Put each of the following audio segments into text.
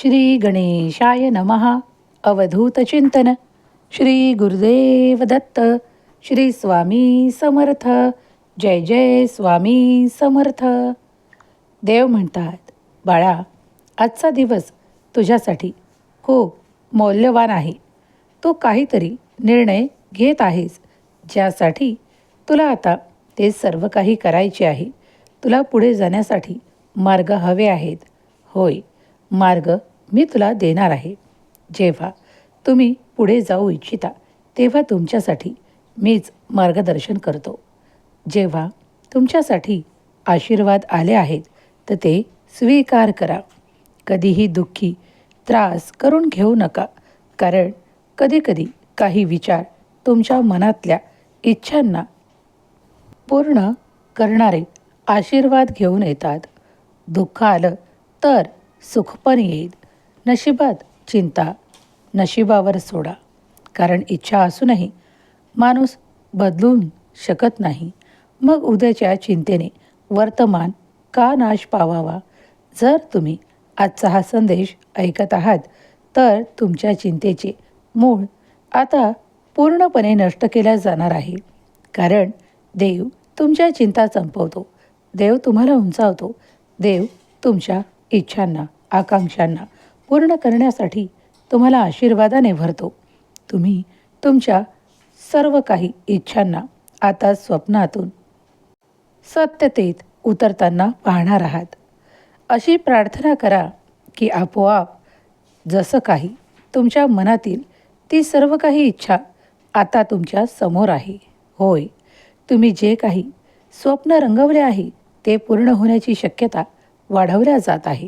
श्री गणेशाय नमः. अवधूत चिंतन. श्री गुरुदेव दत्त. श्री स्वामी समर्थ. जय जय स्वामी समर्थ. देव म्हणतात बाळा आजचा दिवस तुझ्यासाठी खूप मौल्यवान आहे. तू काहीतरी निर्णय घेत आहेस ज्यासाठी तुला आता ते सर्व काही करायचे आहे. तुला पुढे जाण्यासाठी मार्ग हवे आहेत. होय मार्ग मी तुला देणार आहे. जेव्हा तुम्ही पुढे जाऊ इच्छिता तेव्हा तुमच्यासाठी मीच मार्गदर्शन करतो. जेव्हा तुमच्यासाठी आशीर्वाद आले आहेत तर ते स्वीकार करा. कधीही दुःखी त्रास करून घेऊ नका कारण कधीकधी काही विचार तुमच्या मनातल्या इच्छांना पूर्ण करणारे आशीर्वाद घेऊन येतात. दुःख आलं तर सुख पण येईल. नशिबात चिंता नशिबावर सोडा. कारण इच्छा असूनही माणूस बदलून शकत नाही. मग उद्याच्या चिंतेने वर्तमान का नाश पावावा? जर तुम्ही आजचा हा संदेश ऐकत आहात तर तुमच्या चिंतेचे मूळ आता पूर्णपणे नष्ट केल्या जाणार आहे. कारण देव तुमच्या चिंता संपवतो. देव तुम्हाला उंचावतो. देव तुमच्या इच्छांना आकांक्षांना पूर्ण करण्यासाठी तुम्हाला आशीर्वादाने भरतो. तुम्ही तुमच्या सर्व काही इच्छांना आता स्वप्नातून सत्यतेत उतरताना पाहणार आहात. अशी प्रार्थना करा की आपोआप जसं काही तुमच्या मनातील ती सर्व काही इच्छा आता तुमच्यासमोर आहे. होय तुम्ही जे काही स्वप्न रंगवले आहे ते पूर्ण होण्याची शक्यता वाढवल्या जात आहे.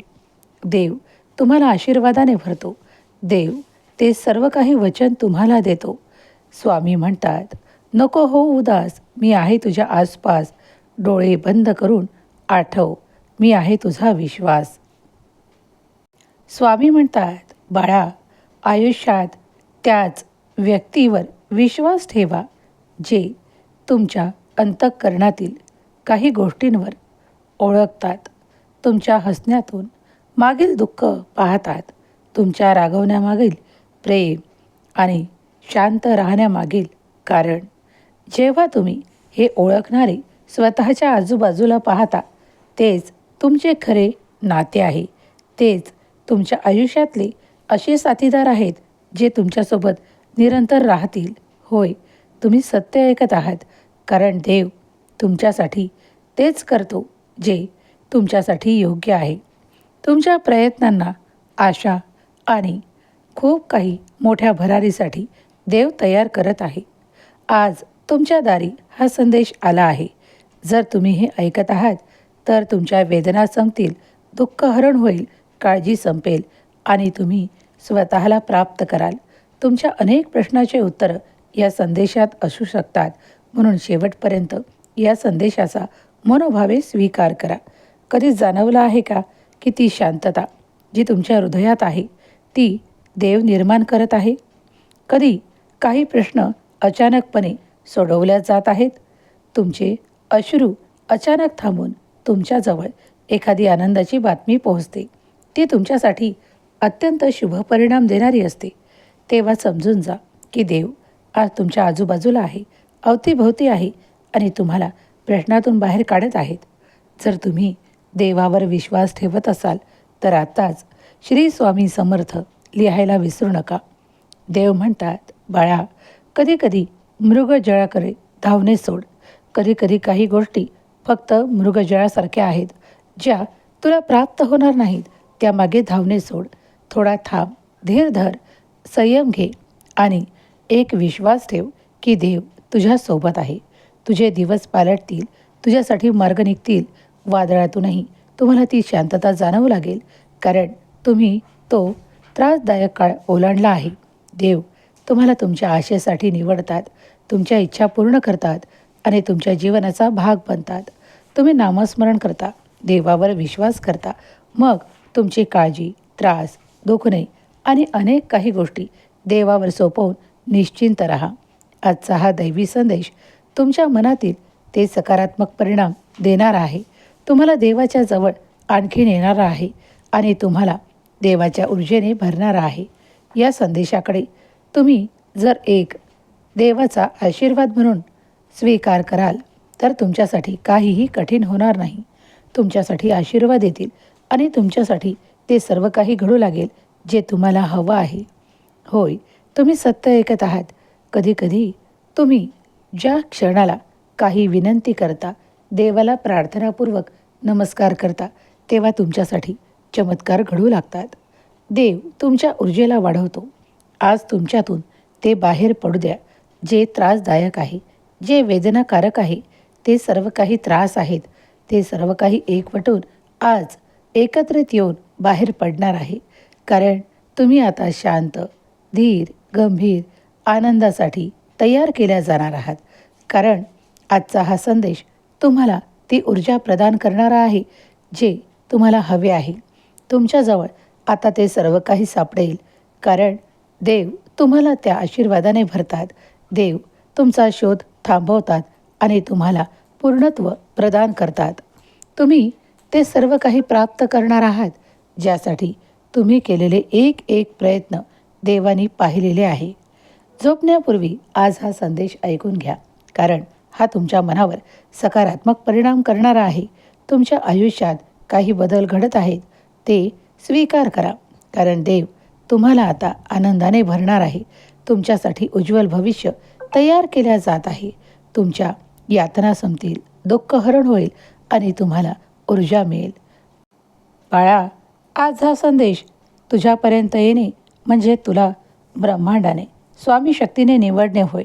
देव तुम्हाला आशीर्वादाने भरतो. देव ते सर्व काही वचन तुम्हाला देतो. स्वामी म्हणतात नको हो उदास मी आहे तुझ्या आसपास. डोळे बंद करून आठव मी आहे तुझा विश्वास. स्वामी म्हणतात बाळा आयुष्यात त्याच व्यक्तीवर विश्वास ठेवा जे तुमच्या अंतःकरणातील काही गोष्टींवर ओळखतात. तुमच्या हसण्यातून मागील दुःख पाहतात. तुमच्या रागवण्यामागील प्रेम आणि शांत राहण्यामागील कारण. जेव्हा तुम्ही हे ओळखणारे स्वतःच्या आजूबाजूला पाहता तेच तुमचे खरे नाते आहे. तेच तुमच्या आयुष्यातले असे साथीदार आहेत जे तुमच्यासोबत निरंतर राहतील. होय तुम्ही सत्य ऐकत आहात. कारण देव तुमच्यासाठी तेच करतो जे तुमच्यासाठी योग्य आहे. तुमच्या प्रयत्नांना आशा आणि खूप काही मोठ्या भरारीसाठी देव तयार करत आहे. आज तुमच्या दारी हा संदेश आला आहे. जर तुम्ही हे ऐकत आहात तर तुमच्या वेदना संपतील दुःख हरण होईल काळजी संपेल आणि तुम्ही स्वतःला प्राप्त कराल. तुमच्या अनेक प्रश्नाचे उत्तर या संदेशात असू शकतात. म्हणून शेवटपर्यंत या संदेशाचा मनोभावे स्वीकार करा. कधी जाणवलं आहे का की ती शांतता जी तुमच्या हृदयात आहे ती देव निर्माण करत आहे? कधी काही प्रश्न अचानकपणे सोडवल्या जात आहेत? तुमचे अश्रू अचानक थांबून तुमच्याजवळ एखादी आनंदाची बातमी पोहोचते. ती तुमच्यासाठी अत्यंत शुभ परिणाम देणारी असते. तेव्हा समजून जा की देव आज तुमच्या आजूबाजूला आहे अवतीभोवती आहे आणि तुम्हाला प्रश्नातून बाहेर काढत आहेत. जर तुम्ही देवावर विश्वास ठेवत असाल तर आताच श्री स्वामी समर्थ लिहायला विसरू नका. देव म्हणतात बाळा कधीकधी मृगजळाकडे धावणे सोड. कधीकधी काही गोष्टी फक्त मृगजळासारख्या आहेत ज्या तुला प्राप्त होणार नाहीत. त्यामागे धावणे सोड. थोडा थांब धीर धर संयम घे आणि एक विश्वास ठेव की देव तुझ्यासोबत आहे. तुझे दिवस पालटतील तुझ्यासाठी मार्ग निघतील वादळातूनही तुम्हाला ती शांतता जाणवू लागेल. कारण तुम्ही तो त्रासदायक काळ ओलांडला आहे. देव तुम्हाला तुमच्या आशेसाठी निवडतात. तुमच्या इच्छा पूर्ण करतात आणि तुमच्या जीवनाचा भाग बनतात. तुम्ही नामस्मरण करता देवावर विश्वास करता. मग तुमची काळजी त्रास दुखणे आणि अनेक काही गोष्टी देवावर सोपवून निश्चिंत राहा. आजचा हा दैवी संदेश तुमच्या मनातील ते सकारात्मक परिणाम देणारा आहे. तुम्हाला देवाच्या जवळ आणखी नेणारा आहे आणि तुम्हाला देवाच्या ऊर्जेने भरणारा आहे. या संदेशाकडे तुम्ही जर एक देवाचा आशीर्वाद म्हणून स्वीकार कराल तर तुमच्यासाठी काहीही कठीण होणार नाही. तुमच्यासाठी आशीर्वाद येतील आणि तुमच्यासाठी ते सर्व काही घडू लागेल जे तुम्हाला हवं आहे. होय तुम्ही सत्य ऐकत आहात. कधीकधी तुम्ही ज्या क्षणाला काही विनंती करता देवाला प्रार्थनापूर्वक नमस्कार करता तेव्हा तुमच्यासाठी चमत्कार घडू लागतात. देव तुमच्या ऊर्जेला वाढवतो. आज तुमच्यातून ते बाहेर पडू द्या. जे त्रासदायक आहे जे वेदनाकारक आहे ते सर्व काही त्रास आहेत. ते सर्व काही एकवटून आज एकत्रित येऊन बाहेर पडणार आहे. कारण तुम्ही आता शांत धीर गंभीर आनंदासाठी तयार केल्या जाणार आहात. कारण आजचा हा संदेश तुम्हाला ती ऊर्जा प्रदान करणारा आहे जे तुम्हाला हवे आहे. तुमच्याजवळ आता ते सर्व काही सापडेल. कारण देव तुम्हाला त्या आशीर्वादाने भरतात. देव तुमचा शोध थांबवतात आणि तुम्हाला पूर्णत्व प्रदान करतात. तुम्ही ते सर्व काही प्राप्त करणार आहात ज्यासाठी तुम्ही केलेले एक एक प्रयत्न देवानी पाहिलेले आहे. झोपण्यापूर्वी आज हा संदेश ऐकून घ्या. कारण हा तुमच्या मनावर सकारात्मक परिणाम करणारा आहे. तुमच्या आयुष्यात काही बदल घडत आहेत. ते स्वीकार करा. कारण देव तुम्हाला आता आनंदाने भरणार आहे. तुमच्यासाठी उज्ज्वल भविष्य तयार केल्या जात आहे. तुमच्या यातना संपतील दुःख हरण होईल आणि तुम्हाला ऊर्जा मिळेल. बाळा आज हा संदेश तुझ्यापर्यंत येणे म्हणजे तुला ब्रह्मांडाने स्वामी शक्तीने निवडणे होय.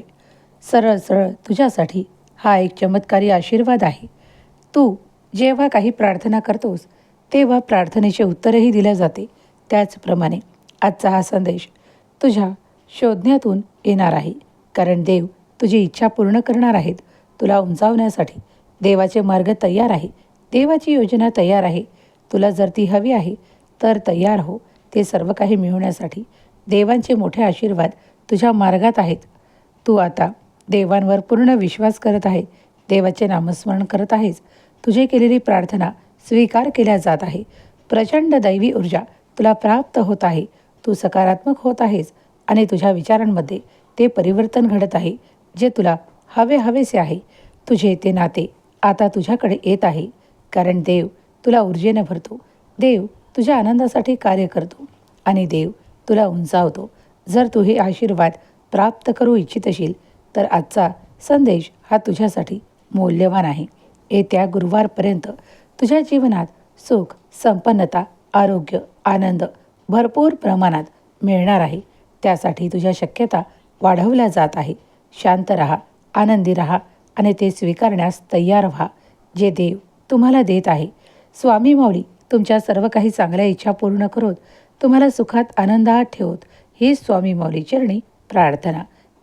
सरळ सरळ तुझ्यासाठी हा एक चमत्कारी आशीर्वाद आहे. तू जेव्हा काही प्रार्थना करतोस तेव्हा प्रार्थनेचे उत्तरही दिले जाते त्याचप्रमाणे आजचा हा संदेश तुझ्या शोधण्यातून येणार आहे. कारण देव तुझी इच्छा पूर्ण करणार आहेत. तुला उंचावण्यासाठी देवाचे मार्ग तयार आहे. देवाची योजना तयार आहे. तुला जर ती हवी आहे तर तयार हो. ते सर्व काही मिळवण्यासाठी देवांचे मोठे आशीर्वाद तुझ्या मार्गात आहेत. तू आता देवांवर पूर्ण विश्वास करत आहे. देवाचे नामस्मरण करत आहेस. तुझे केलेली प्रार्थना स्वीकार केल्या जात आहे. प्रचंड दैवी ऊर्जा तुला प्राप्त होत आहे. तू सकारात्मक होत आहेस आणि तुझ्या विचारांमध्ये ते परिवर्तन घडत आहे जे तुला हवे हवेसे आहे. तुझे ते नाते आता तुझ्याकडे येत आहे. कारण देव तुला ऊर्जेने भरतो. देव तुझ्या आनंदासाठी कार्य करतो आणि देव तुला उंचावतो. जर तू हे आशीर्वाद प्राप्त करू इच्छित असेल तर आजचा संदेश हा तुझ्यासाठी मौल्यवान आहे. येत्या गुरुवारपर्यंत तुझ्या जीवनात सुख संपन्नता आरोग्य आनंद भरपूर प्रमाणात मिळणार आहे. त्यासाठी तुझ्या शक्यता वाढवल्या जात आहे. शांत रहा आनंदी रहा आणि ते स्वीकारण्यास तयार व्हा. जे देव तुम्हाला देत आहे. स्वामी माऊली तुमच्या सर्व काही चांगल्या इच्छा पूर्ण करोत तुम्हाला सुखात आनंदात ठेवत ही स्वामी माऊली चरणी प्रार्थना.